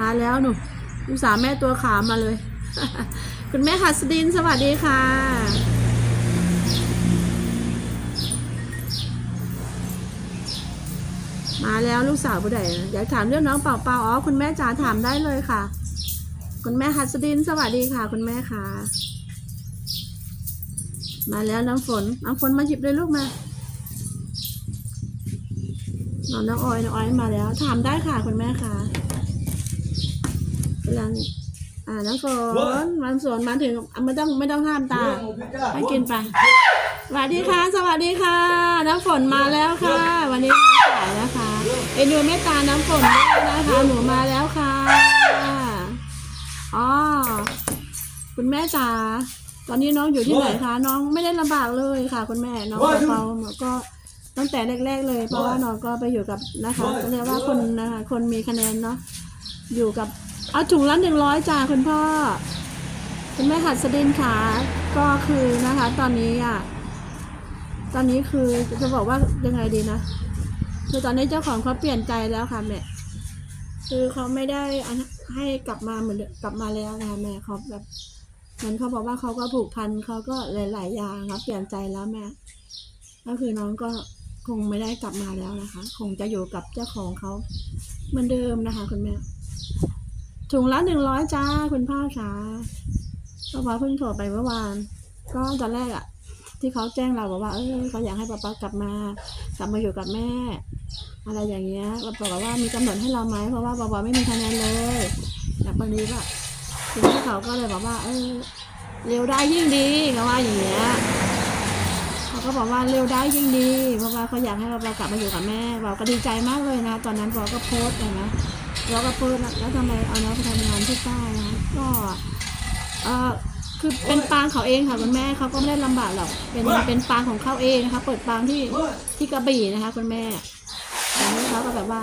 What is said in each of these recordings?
มาแล้วหนูลูกสาวแม่ตัวขาวมาเลย คุณแม่หัสดินสวัสดีค่ะ มาแล้วลูกสาวผู้ใดอยากถามเรื่องน้องเป่าเป่าอ๋อคุณแม่จ๋าถามได้เลยค่ะ คุณแม่หัสดินสวัสดีค่ะ คุณแม่ค่ะ มาแล้วน้ำฝนน้ำฝนมาหยิบเลยลูกมาน้องน้องออยน้องออยมาแล้ว ถามได้ค่ะคุณแม่ค่ะ กำลังอ่าน้ำฝนมันฝนมาถึงอะไม่ต้องไม่ต้องห้ามตาให้กินไปสวัสดีค่ะ สวัสดีค่ะน้ำฝนมาแล้วค่ะ วันนี้มาสายนะคะเอ็นดูเมตตาน้ำฝนด้วยนะคะหนูมาแล้วค่ะอ๋อคุณแม่จ๋าตอนนี้น้องอยู่ที่ไหนคะน้องไม่ได้ลำบากเลยค่ะ คุณแม่น้องเปาๆก็ตั้งแต่แรก ๆ เลย เพราะว่าน้องก็ไปอยู่กับนะคะก็เรียกว่าคนนะคะคนมีคะแนนเนาะอยู่กับ เอาถุงละหนึ่งร้อยจ้าคุณพ่อ คุณแม่หัดสดินขาก็คือนะคะ ตอนนี้อะ ตอนนี้คือจะบอกว่ายังไงดีนะคือตอนนี้เจ้าของเขาเปลี่ยนใจแล้วค่ะแม่คือเขาไม่ได้ให้กลับมาเหมือนกลับมาแล้วนะคะแม่เขาแบบเหมือนเขาบอกว่าเขาก็ผูกพันเขาก็หลาย ๆ อย่างครับเปลี่ยนใจแล้วแม่ก็คือน้องก็คงไม่ได้กลับมาแล้วนะคะ คงจะอยู่กับเจ้าของเขาเหมือนเดิมนะคะ คุณแม่ ถุงละหนึ่งร้อยจ้าคุณพ่อค่ะก็ว่าเพิ่งโทรไปเมื่อวาน ก็ตอนแรกอะที่เขาแจ้งเราบอกว่าเออเขาอยากให้ป๊าป๊ากลับมากลับมาอยู่กับแม่ อะไรอย่างเงี้ยเราบอกว่ามีกำหนดให้เราไหมเพราะว่าบอกว่าไม่มีคะแนนเลยแต่บางทีก็ทีนี้เขาก็เลยบอกว่า เออเร็วได้ยิ่งดีเขาว่าอย่างเงี้ยเขาก็บอกว่าเร็วได้ยิ่งดีเพราะว่าเขาอยากให้เรากลับมาอยู่กับแม่เราก็ดีใจมากเลยนะ ตอนนั้นเราก็โพสต์เลยนะ เราก็พูดแล้วแล้วทำไมเอาน้องไปทำงานที่ใต้นะก็เออคือเป็นปางเขาเองค่ะคุณแม่เขาก็ไม่ได้ลำบากหรอกเป็นเป็นปางของเขาเองนะคะ เปิดปางที่ที่กระบี่นะคะ คุณแม่อันนี้เขาก็แบบว่า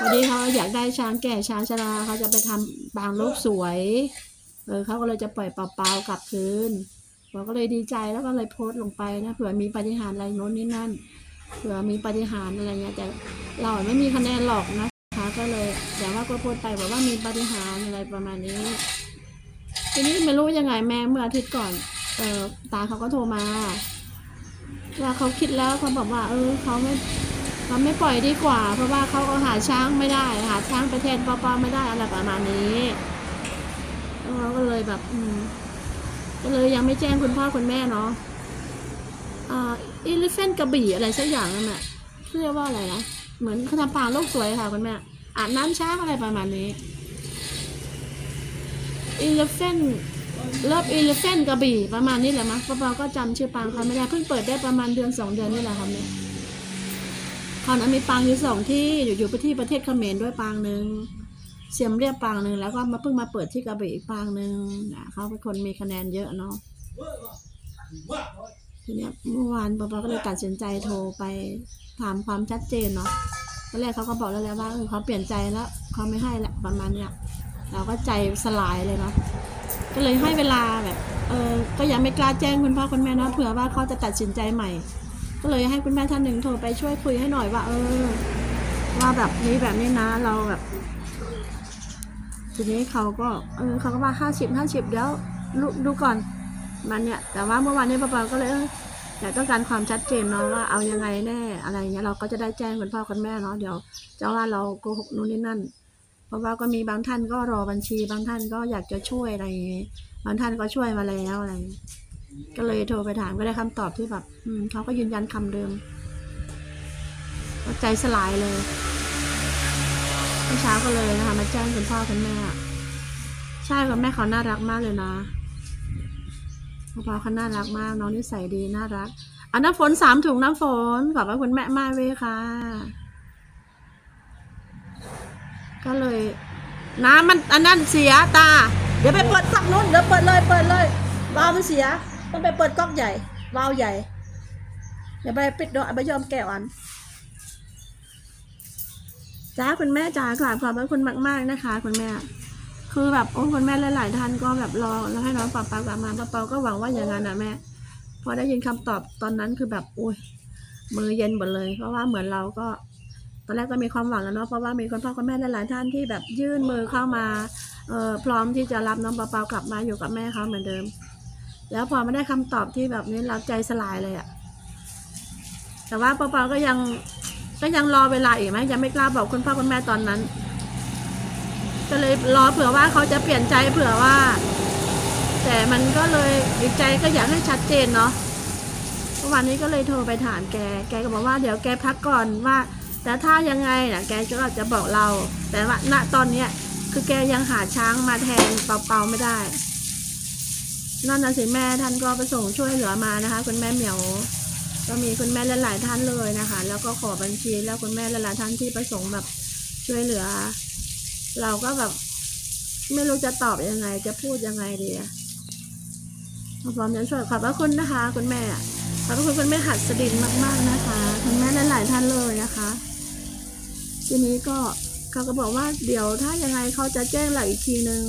วันนี้เขาอยากได้ช้างแก่ช้างชราเขาจะไปทำปางโลกสวย เออเขาก็เลยจะปล่อยเปล่าๆกลับคืนเราก็เลยดีใจแล้วก็เลยโพสต์ลงไปนะเผื่อมีปาฏิหารย์อะไรโน้นนี่นั่นเผื่อมีปาฏิหารย์อะไรเงี้ยแต่เราไม่มีคะแนนหรอกนะ ก็เลยแต่ว่าก็พูดไปบอกว่ามีปฏิหารอะไรประมาณนี้ ทีนี้ไม่รู้ยังไงแม่เมื่ออาทิตย์ก่อนเออตาเขาก็โทรมาว่าเขาคิดแล้วเขาบอกว่า เออเขาไม่เขาไม่ปล่อยดีกว่า เพราะว่าเขาก็หาช้างไม่ได้ หาช้างไปแทนปอปอไม่ได้อะไรประมาณนี้เราก็เลยแบบอืมก็เลยยังไม่แจ้งคุณพ่อคุณแม่เนาะอ่าอิลิเฟนกระบี่อะไรสักอย่างนั่นแหละเรียกว่าอะไรนะเหมือนขาทำปางโลกสวยค่ะคุณแม่ อาบน้ำช้างอะไรประมาณนี้อิเลฟเฟนเลิฟอิเลฟเฟนกระบี่ประมาณนี้แหละมั้งป้าเปาก็จำชื่อปางเขาไม่ได้เพิ่งเปิดได้ประมาณเดือนสองเดือนนี่แหละค่ะแม่คราวนั้นมีปางอยู่สองที่อยู่อยู่ที่ประเทศเขมรด้วยปางหนึ่งเสียมเรียบปางหนึ่งแล้วก็มาเพิ่งมาเปิดที่กระบี่อีกปางหนึ่งนะเขาเป็นคนมีคะแนนเยอะเนาะทีเนี้ยเมื่อวานป้าเปาก็เลยตัดสินใจโทรไปถามความชัดเจนเนาะ ตอนแรกเขาก็บอกแล้วแหละว่าเออเขาเปลี่ยนใจแล้วเขาไม่ให้แหละประมาณเนี้ยเราก็ใจสลายเลยเนาะก็เลยให้เวลาแบบเออก็ยังไม่กล้าแจ้งคุณพ่อคุณแม่เนาะเผื่อว่าเขาจะตัดสินใจใหม่ ก็เลยให้คุณแม่ท่านหนึ่งโทรไปช่วยคุยให้หน่อยว่า เออ ว่าแบบนี้แบบนี้นะเราแบบทีนี้เขาก็เออเขาก็ว่าห้าสิบห้าสิบเดี๋ยวดูดูก่อนมันเนี่ย แต่ว่าเมื่อวานนี้ป้าเปาก็เลย เอออยากต้องการความชัดเจนเนาะว่าเอายังไงแน่อะไรเงี้ยเราก็จะได้แจ้งคุณพ่อคุณแม่เนาะเดี๋ยวจะว่าเราโกหกนู่นนี่นั่น เพราะว่าก็มีบางท่านก็รอบัญชี บางท่านก็อยากจะช่วยอะไรเงี้ยบางท่านก็ช่วยมาแล้วอะไร ก็เลยโทรไปถามก็ได้คำตอบที่แบบ อืมเขาก็ยืนยันคำเดิมใจสลายเลยเมื่อเช้าก็เลยนะคะมาแจ้งคุณพ่อคุณแม่ใช่คุณแม่เขาน่ารักมากเลยนะ พ่อพาเขาน่ารักมากน้องนิสัยดีน่ารักอันน้ำฝนสามถุงน้ำฝนขอบพระคุณแม่มากเลยค่ะ ก็เลย น้ำมันอันนั้นเสียตา เดี๋ยวไปเปิดก๊อกนู้นเดี๋ยวเปิดเลยเปิดเลยวาล์วมันเสีย ต้องไปเปิดก๊อกใหญ่วาล์วใหญ่เดี๋ยวไปปิดโดนไปยอมแก้วอันจ้าคุณแม่จ๋ากราบขอบพระคุณมาก ๆนะคะ คุณแม่ คือแบบโอ้คุณแม่หลายๆท่านก็แบบรอแล้วให้น้องปาปากลับมาปาเปาก็หวังว่าอย่างนั้นนะแม่พอได้ยินคำตอบตอนนั้นคือแบบโอ้ยมือเย็นหมดเลย เพราะว่าเหมือนเราก็ตอนแรกก็มีความหวังแล้วเนาะเพราะว่ามีคุณพ่อคุณแม่หลายๆท่านที่แบบยื่นมือเข้ามาเอ่อพร้อมที่จะรับน้องเปากลับมาอยู่กับแม่เขาเหมือนเดิม แล้วพอไม่ได้คำตอบที่แบบนี้รับใจสลายเลยอะแต่ว่าเปาก็ยังก็ยังรอเวลาอีกไหมยังไม่กล้าบอกคุณพ่อคุณแม่ตอนนั้น ก็เลยรอเผื่อว่าเขาจะเปลี่ยนใจเผื่อว่า แต่มันก็เลยอีกใจก็อยากให้ชัดเจนเนาะเมื่อวานนี้ก็เลยโทรไปถามแก แกก็บอกว่าเดี๋ยวแกพักก่อนว่า แต่ถ้ายังไงนะแกก็จะบอกเรา แต่ว่าณตอนเนี้ยคือแกยังหาช้างมาแทนเป่าๆไม่ได้ นั่นนะสิแม่ท่านก็ประสงค์ช่วยเหลือมานะคะ คุณแม่เหมียวก็มีคุณแม่หลายๆท่านเลยนะคะ แล้วก็ขอบัญชีแล้วคุณแม่หลายๆท่านที่ประสงค์แบบช่วยเหลือ เราก็แบบ ไม่รู้จะตอบยังไง จะพูดยังไงดีอะพร้อมจะช่วยขอบพระคุณนะคะ คุณแม่ขอบพระคุณคุณแม่หัดสดินมาก ๆนะคะคุณแม่หลายๆท่านเลยนะคะ ทีนี้ก็เขาก็บอกว่าเดี๋ยวถ้ายังไงเขาจะแจ้งเราอีกทีนึง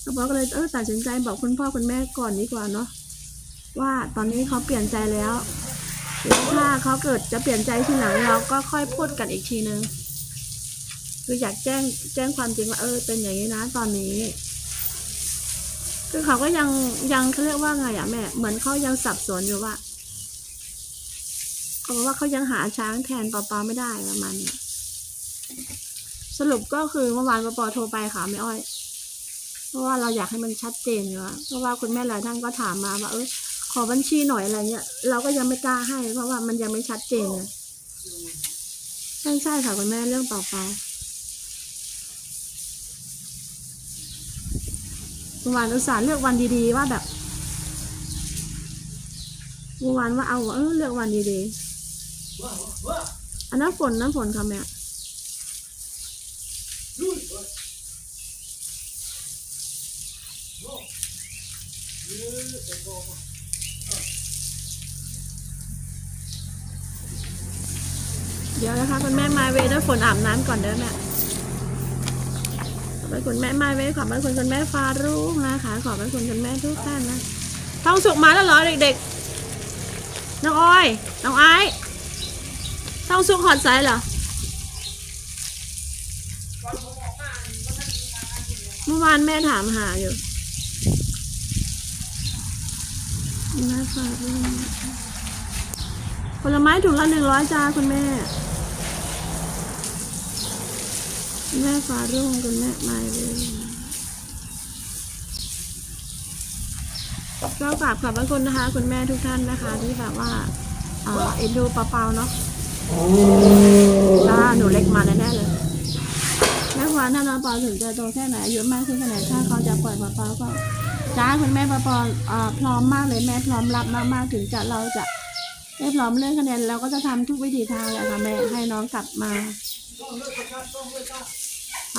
เขาบอกก็เลยเออตัดสินใจบอกคุณพ่อคุณแม่ก่อนดีกว่าเนาะว่าตอนนี้เขาเปลี่ยนใจแล้วแล้วถ้าเขาเกิดจะเปลี่ยนใจทีหลังเราก็ค่อยพูดกันอีกทีนึง คืออยากแจ้งแจ้งความจริงว่าเออเป็นอย่างนี้นะตอนนี้ คือเขาก็ยังยังเขาเรียกว่าไงอะแม่ เหมือนเขายังสับสนอยู่ว่าเขาบอกว่าเขายังหาช้างแทนปอปอไม่ได้ประมาณนี้สรุปก็คือเมื่อวานปอปอโทรไปค่ะแม่อ้อย เพราะว่าเราอยากให้มันชัดเจนอยู่อะเพราะว่าคุณแม่หลายท่านก็ถามมาว่าเออขอบัญชีหน่อยอะไรเงี้ยเราก็ยังไม่กล้าให้ เพราะว่ามันยังไม่ชัดเจนใช่ใช่ค่ะคุณแม่เรื่องเปล่าๆ มื่อวานอุตส่าห์เลือกวันดีๆว่าแบบเมื่อวานว่าเอาเออเลือกวันดีๆอันนั้นฝนน้ำฝนค่ะแม่เดี๋ยวนะคะคุณแม่มาเวด้วยฝนอาบน้ำก่อนเด้อแม่ พระคุณแม่ไม้ไว้ขอบพระคุณคุณแม่ฟารุกนะคะ ขอบพระคุณคุณแม่ทุกท่านนะท้องสุกมาแล้วเหรอเด็กๆ น้องอ้อย น้องไอ้ท้องสุกหอดใสเหรอเมื่อวานแม่ถามหาอยู่แม่ฟารุกผลไม้ถุงละหนึ่งร้อยจ้าคุณแม่ คุณ แม่ฟ้ารุ่งคุณแม่ไม้เลยก็ฝากขอบพระคุณนะคะ คุณแม่ทุกท่านนะคะ ที่แบบว่าเอ็นดูเปล่าๆเนาะจ้าหนูเล็กมาแน่ๆเลยแม่ควานถ้าน้องเปาถึงจะโตแค่ไหนอายุมากขึ้นแค่ไหนถ้าเขาจะปล่อยเปล่าๆก็จ้าคุณแม่ปาๆเอ่อพร้อมมากเลยแม่พร้อมรับมากๆถึงจะเราจะได้พร้อมเรื่องคะแนนเราก็จะทำทุกวิธีทางเลยค่ะแม่ให้น้องกลับมา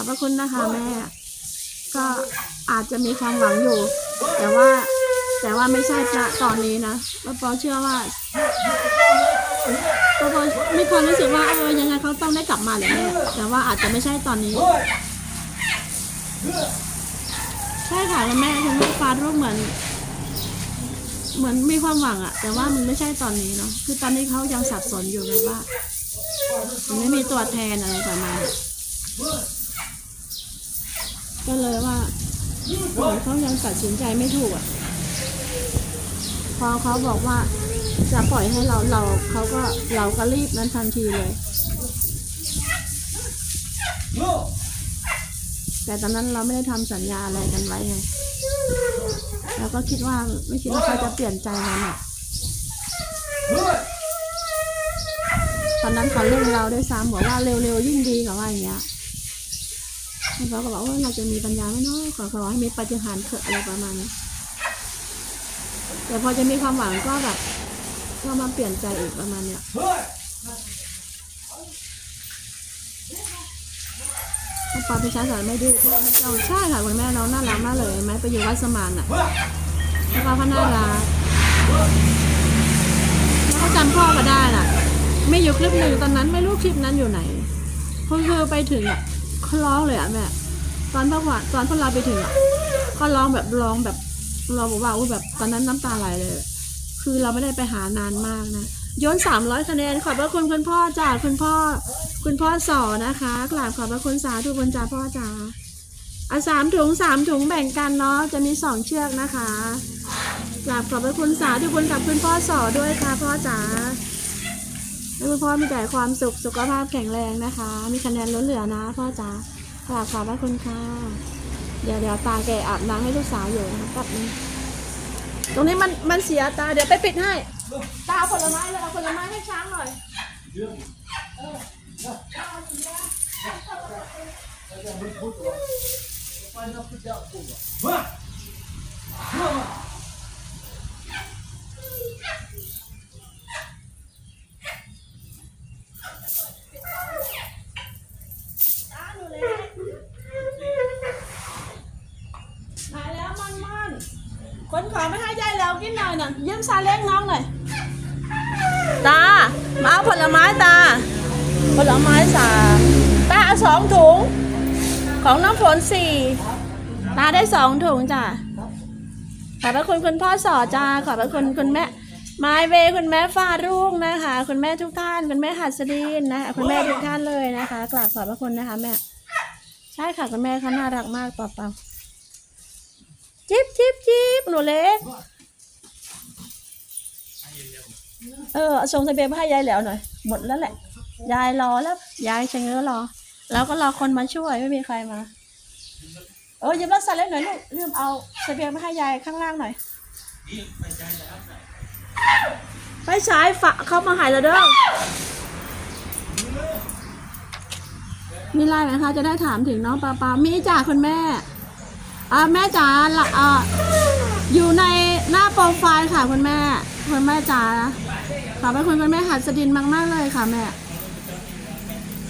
อบพระคุณนะคะแม่ ก็อาจจะมีความหวังอยู่ แต่ว่าแต่ว่าไม่ใช่ณตอนนี้นะปอปอเชื่อว่าปอปอมีความรู้สึกว่าเออยังไงเขาต้องได้กลับมาแหละแม่แต่ว่าอาจจะไม่ใช่ตอนนี้ใช่ค่ะคุณแม่คุณแม่ฟ้ารูปเหมือน เหมือนมีความหวังอะแต่ว่ามันไม่ใช่ตอนนี้เนาะคือตอนนี้เขายังสับสนอยู่แบบว่า มันไม่มีตัวแทนอะไรประมาณนี้ ก็เลยว่าเหมือนเขายังตัดสินใจไม่ถูกอะ พอเขาบอกว่าจะปล่อยให้เราเราเขาก็เราก็รีบนั้นทันทีเลย แต่ตอนนั้นเราไม่ได้ทำสัญญาอะไรกันไว้ไงเราก็คิดว่าไม่คิดว่าเขาจะเปลี่ยนใจกันอะตอนนั้นเขาเร่งเราด้วยซ้ำบอกว่าเร็วๆยิ่งดีกับว่าอย่างเงี้ย เขาก็บอกว่าเราจะมีปัญญาไหมเนาะขอขอให้มีปฏิหารเถอะอะไรประมาณนี้แต่พอจะมีความหวังก็แบบก็มาเปลี่ยนใจอีกประมาณเนี้ยถ้าปาพิชาสอนไม่ดื้อไม่ต้องใช่ค่ะคุณแม่น้องน่ารักมากเลยไหมไปอยู่วัดสมานอะแล้วก็เขาน่ารักแล้วก็จำพ่อก็ได้น่ะ ไม่อยู่คลิปหนึ่งตอนนั้นไม่รู้คลิปนั้นอยู่ไหนคือไปถึงอะ เขาร้องเลยอะแม่ตอนพระว่าตอนพวกเราไปถึงอะก็ร้องแบบร้องแบบเราบอกว่าอุ๊ยแบบตอนนั้นน้ำตาไหลเลย คือเราไม่ได้ไปหานานมากนะโยนสามร้อยคะแนนขอบพระคุณคุณพ่อจ้าคุณพ่อ คุณพ่อสอนะคะกราบขอบพระคุณสาธุบุญจ้าพ่อจ๋าอะสามถุงสามถุงแบ่งกันเนาะจะมีสองเชือกนะคะกราบขอบพระคุณสาธุบุญกับคุณพ่อสอด้วยค่ะพ่อจ๋า ให้คุณพ่อมีแต่ความสุขสุขภาพแข็งแรงนะคะ มีคะแนนล้นเหลือนะพ่อจ๋ากราบขอบพระคุณค่ะ เดี๋ยวเดี๋ยวตาแกอาบน้ำให้ลูกสาวอยู่นะคะแป๊บนึงตรงนี้มันมันเสียตาเดี๋ยวไปปิดให้ ตาเอาผลไม้เลยเอาผลไม้ให้ช้างหน่อยมาแล้วมันมันค นขอไม่ให้ยายแล้วกินหน่อยน่ะยืมซาเล้งน้องหน่อยตามาเอาผลไม้ตา ผลไม้สามตาเอาสองถุง ของน้ำฝนสี่ตาได้สองถุงจ้ะขอบพระคุณคุณพ่อสอจ้าขอบพระคุณคุณแม่ไม้เวคุณแม่ฟารุ่งนะคะ คุณแม่ทุกท่าน คุณแม่หัสดินนะคะคุณแม่ทุกท่านเลยนะคะกราบขอบพระคุณนะคะแม่ใช่ค่ะคุณแม่เขาน่ารักมากเปล่าๆ จิบจิบจิบหนูเล็กเออส่งทะเบียนมาให้ยายแล้วหน่อย หมดแล้วแหละ ยายรอแล้ว ยายชะเง้อรอ แล้วก็รอคนมาช่วยไม่มีใครมา เออยืมรถซาเล้งหน่อยลูกลืมเอาทะเบียนมาให้ยายข้างล่างหน่อยไปฉายฝะเข้ามาหายแล้วเด้อมีไลน์ไหมคะ จะได้ถามถึงน้องปาปามีจ่าคุณแม่ อ่าแม่จ๋าละอ่าอยู่ในหน้าโปรไฟล์ค่ะคุณแม่คุณแม่จ๋าขอบพระคุณคุณแม่หัดสดินมากมากเลยค่ะแม่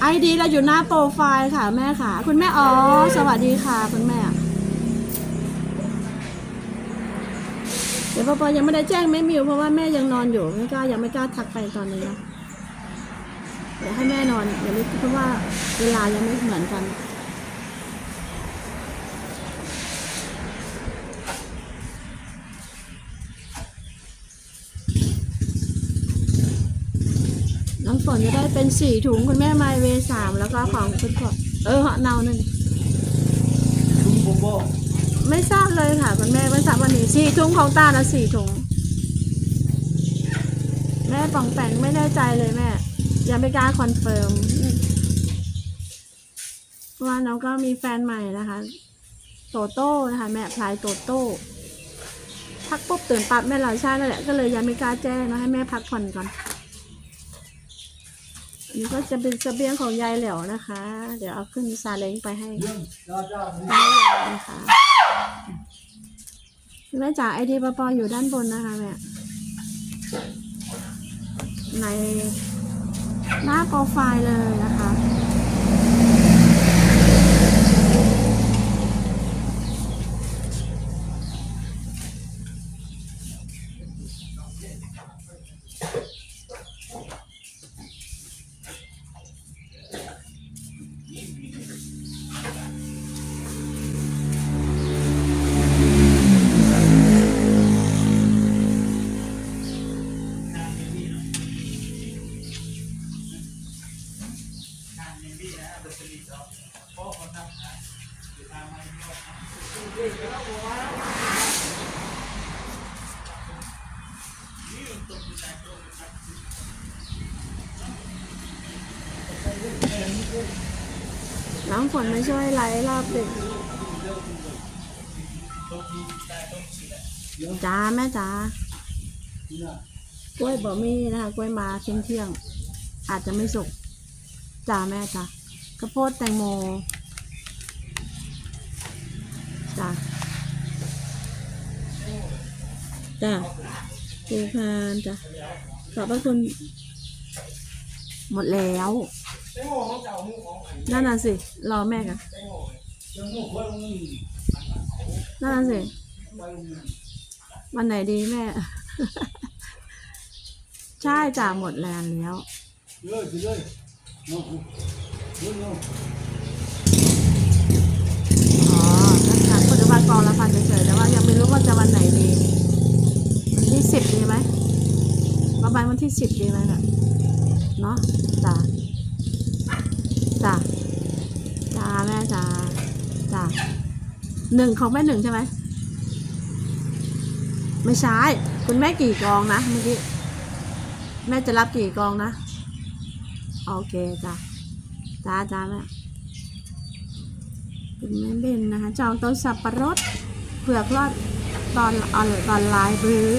ไอดีเราอยู่หน้าโปรไฟล์ค่ะแม่ค่ะ คุณแม่อ๋อสวัสดีค่ะคุณแม่ เดี๋ยวปอปอยังไม่ได้แจ้งแม่มิวเพราะว่าแม่ยังนอนอยู่ไม่กล้ายังไม่กล้าทักไปตอนนี้นะเดี๋ยวให้แม่นอนอย่าไม่เพราะว่าเวลายังไม่เหมือนกัน น้องฝนจะได้เป็นสี่ถุงคุณแม่ไมเวสามแล้วก็ของคุณพ่อเออเหาะเนาหนึ่งลุงโบโบไม่ทราบเลยค่ะคุณแม่ไม่ทราบวันนี้สี่ถุงของตาละสี่ถุงแม่ป่องแปงไม่แน่ใจเลยแม่ ยังไม่กล้าคอนเฟิร์มเพราะว่าน้องก็มีแฟนใหม่นะคะ โตโต้นะคะ แม่พลายโตโต้พักปุ๊บตื่นปั๊บแม่เราใช่นั่นแหละก็เลยยังไม่กล้าแจ้งนะให้แม่พักผ่อนก่อน อันนี้ก็จะเป็นเสบียงของยายแหลวนะคะ เดี๋ยวเอาขึ้นซาเล้งไปให้เรื่องจ้ายนะคะแม่จ๋าไอดีปอปออยู่ด้านบนนะคะแม่ในหน้าโปรไฟล์เลยนะคะ น้องฝนมาช่วยไลฟ์รอบดึกจ้าแม่จ้ากล้วยบะมี่นะคะกล้วยมาเที่ยงเที่ยง อาจจะไม่สุกจ้าแม่จ้ากระโพดแตงโมจ้าจ้าปูพานจ้าขอบพระคุณหมดแล้ว นั่นน่ะสิ รอแม่กันนั่นน่ะสิ วันไหนดีแม่ ใช่จ่าหมดแรงแล้วองน้องน้องอ๋อทักปัจจุบันกองละพันเฉยๆแต่ว่ายังไม่รู้ว่าจะวันไหนดีวันที่สิบดีไหมประมาณวันที่สิบดีไหมน่ะ เนาะจ้ะ จ้ะจ้าแม่จ้าจ้ะหนึ่งของแม่หนึ่งใช่ไหมไม่ใช่คุณแม่กี่กองนะเมื่อกี้แม่จะรับกี่กองนะ โอเคจ้ะจ้าจ้าแม่คุณแม่เบนนะคะจองโต้นสับปะรดเผือกรอดตอนออนตอนไลน์หรือ